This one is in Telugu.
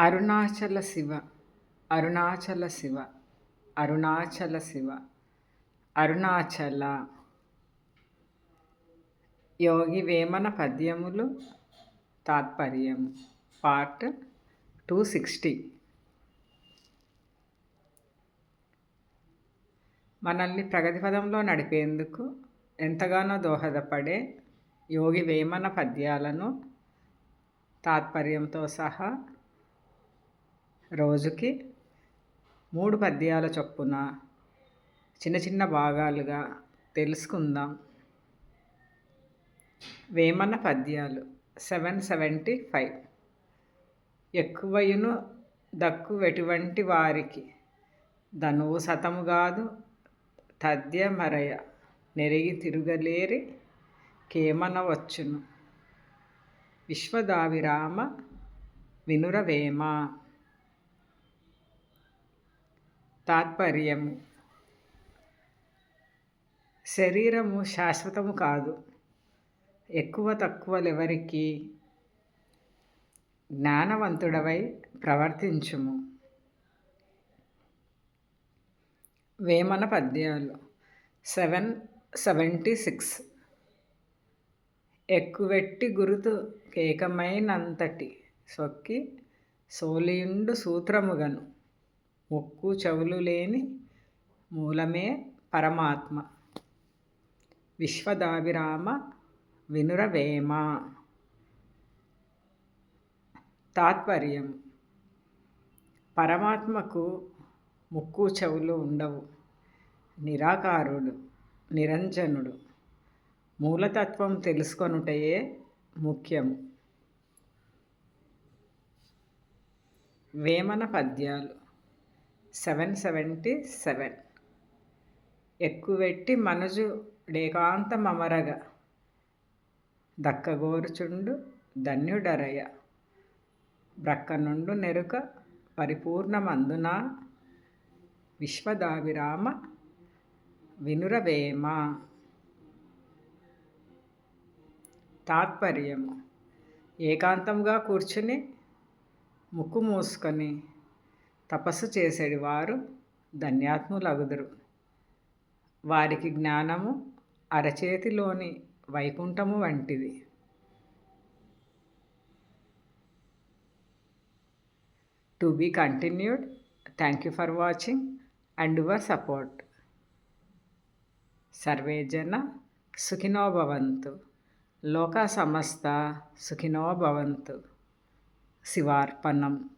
అరుణాచల శివ అరుణాచల శివ అరుణాచల శివ అరుణాచల. యోగి వేమన పద్యములు తాత్పర్యం పార్ట్ టూ సిక్స్టీ మనల్ని ప్రగతి పదంలో నడిపేందుకు ఎంతగానో దోహదపడే యోగి వేమన పద్యాలను తాత్పర్యంతో సహా రోజుకి మూడు పద్యాల చొప్పున చిన్న చిన్న భాగాలుగా తెలుసుకుందాం. వేమన పద్యాలు సెవెన్ సెవెంటీ ఫైవ్. ఎక్కువయును దక్కువెటువంటి వారికి ధనువు సతము కాదు తద్యమరయ నెరిగి తిరుగలేరి కేమనవచ్చును విశ్వదావిరామ వినురవేమ తాత్పర్యము. శరీరము శాశ్వతము కాదు. ఎక్కువ తక్కువలెవరికి జ్ఞానవంతుడవై ప్రవర్తించుము. వేమన పద్యాలు. Seven seventy six. ఎక్కువెట్టి గురుతు కేకమైనంతటి సొక్కి సోలియుండు సూత్రముగను. ముక్కు చెవులు లేని మూలమే పరమాత్మ. విశ్వదాభిరామ వినురవేమ. తాత్పర్యం. పరమాత్మకు ముక్కు చెవులు ఉండవు. నిరాకారుడు నిరంజనుడు. మూలతత్వం తెలుసుకొనుటయే ముఖ్యము. వేమన పద్యాలు. Seven seventy seven. ఎక్కువెట్టి మనుజు డేకాంతమరగ దక్కగోరుచుండు ధన్యుడరయ. బ్రక్కనుండు నెరుక పరిపూర్ణమందున. విశ్వదావిరామ వినురవేమ. తాత్పర్యము. ఏకాంతంగా కూర్చుని ముక్కు మూసుకొని తపస్సు చేసేది వారు ధన్యాత్ములగుదురు. వారికి జ్ఞానము అరచేతిలోని వైకుంఠము వంటిది. To be continued. Thank you for watching and your support. Survey జన సుఖినో భవంతు. లోక సమస్త సుఖినో భవంతు. శివార్పణం.